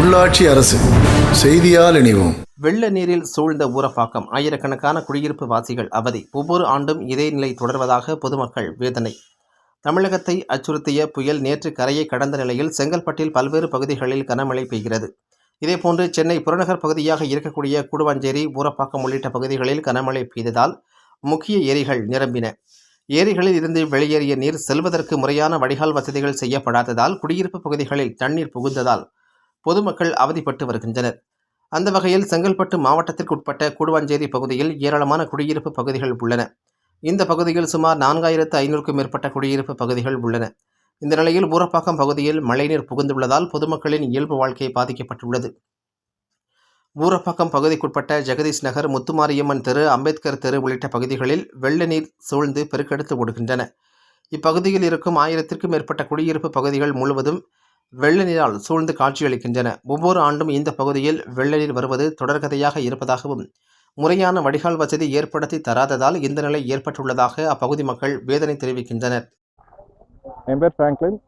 உள்ளாட்சி அரசு செய்தியால் இணைவோம். வெள்ள நீரில் சூழ்ந்த ஊரப்பாக்கம் ஆயிரக்கணக்கான குடியிருப்பு வாசிகள் அவதி. ஒவ்வொரு ஆண்டும் இதே நிலை தொடர்வதாக பொதுமக்கள் வேதனை. தமிழகத்தை அச்சுறுத்திய புயல் நேற்று கரையை கடந்த நிலையில் செங்கல்பட்டில் பல்வேறு பகுதிகளில் கனமழை பெய்கிறது. இதேபோன்று சென்னை புறநகர் பகுதியாக இருக்கக்கூடிய கூடுவாஞ்சேரி ஊரப்பாக்கம் உள்ளிட்ட பகுதிகளில் கனமழை பெய்ததால் முக்கிய ஏரிகள் நிரம்பின. ஏரிகளில் இருந்து வெளியேறிய நீர் செல்வதற்கு முறையான வடிகால் வசதிகள் செய்யப்படாததால் குடியிருப்பு பகுதிகளில் தண்ணீர் புகுந்ததால் பொதுமக்கள் அவதிப்பட்டு வருகின்றனர். அந்த வகையில் செங்கல்பட்டு மாவட்டத்திற்குட்பட்ட கூடுவாஞ்சேரி பகுதியில் ஏராளமான குடியிருப்பு பகுதிகள் உள்ளன. இந்த பகுதியில் சுமார் நான்காயிரத்து ஐநூறுக்கும் மேற்பட்ட குடியிருப்பு பகுதிகள் உள்ளன. இந்த நிலையில் ஊரப்பாக்கம் பகுதியில் மழைநீர் புகுந்துள்ளதால் பொதுமக்களின் இயல்பு வாழ்க்கை பாதிக்கப்பட்டுள்ளது. ஊரப்பாக்கம் பகுதிக்குட்பட்ட ஜெகதீஷ் நகர் முத்துமாரியம்மன் தெரு அம்பேத்கர் தெரு உள்ளிட்ட பகுதிகளில் வெள்ள நீர் சூழ்ந்து பெருக்கெடுத்து ஓடுகின்றன. இப்பகுதியில் இருக்கும் ஆயிரத்திற்கும் மேற்பட்ட குடியிருப்பு பகுதிகள் முழுவதும் வெள்ள நீரால் சூழ்ந்து காட்சியளிக்கின்றன. ஒவ்வொரு ஆண்டும் இந்த பகுதியில் வெள்ள நீர் வருவது தொடர்கதையாக இருப்பதாகவும் முறையான வடிகால் வசதி ஏற்படுத்தி தராததால் இந்த நிலை ஏற்பட்டுள்ளதாக அப்பகுதி மக்கள் வேதனை தெரிவிக்கின்றனர். என் பேர் ஃப்ராங்க்லின்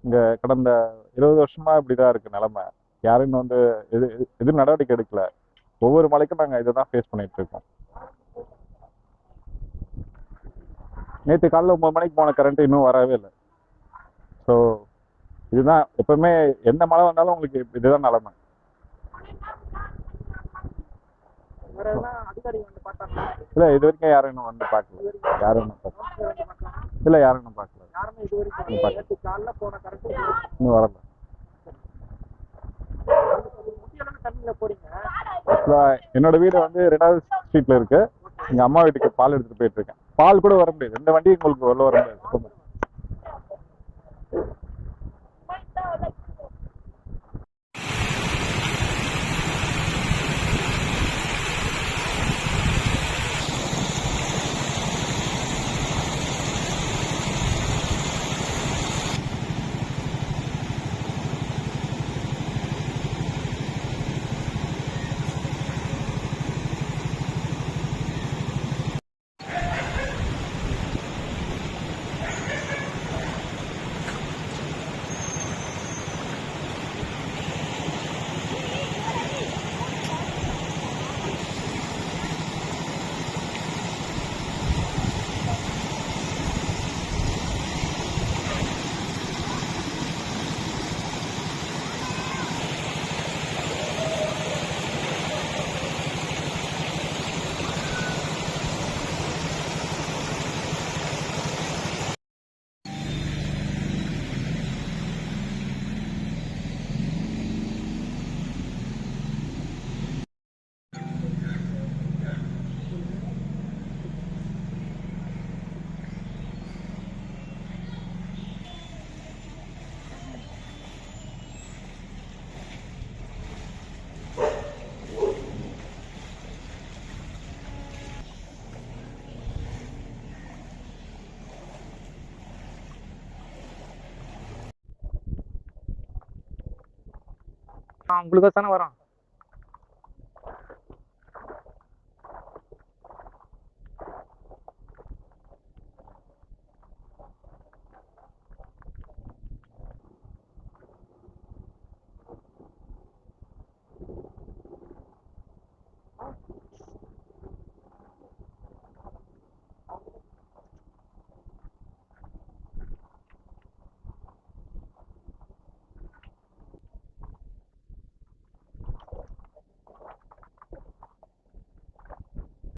இங்கே கடந்த இருபது வருஷமா இப்படிதான் இருக்கு நிலைமை. யாரும் வந்து எது எது- எதுவும் நடவடிக்கை எடுக்கல. ஒவ்வொரு மலைக்கும் நாங்கள் இதை தான் ஃபேஸ் பண்ணிட்டு இருக்கோம். நேற்று காலையில் ஒன்பது மணிக்கு போன கரண்ட் இன்னும் வரவே இல்லை. ஸோ இதுதான் எப்பவுமே எந்த மழை வந்தாலும் உங்களுக்கு இதுதான் நிலமை. இல்லை இது வரைக்கும் யாரும் இன்னும் வந்து பார்க்கல. யாரும் இன்னும் பார்க்கல. இல்லை யாரும் இன்னும் பார்க்கல. இன்னும் வரல. என்னோட வீடு வந்து ரெண்டாவது ஸ்ட்ரீட்ல இருக்கு. எங்க அம்மா வீட்டுக்கு பால் எடுத்துட்டு போயிட்டு இருக்கேன். பால் கூட வர முடியாது. இந்த வண்டி உங்களுக்கு உள்ள வர முடியாது. சுத்தமா. உங்களுக்கு தானே வரோம்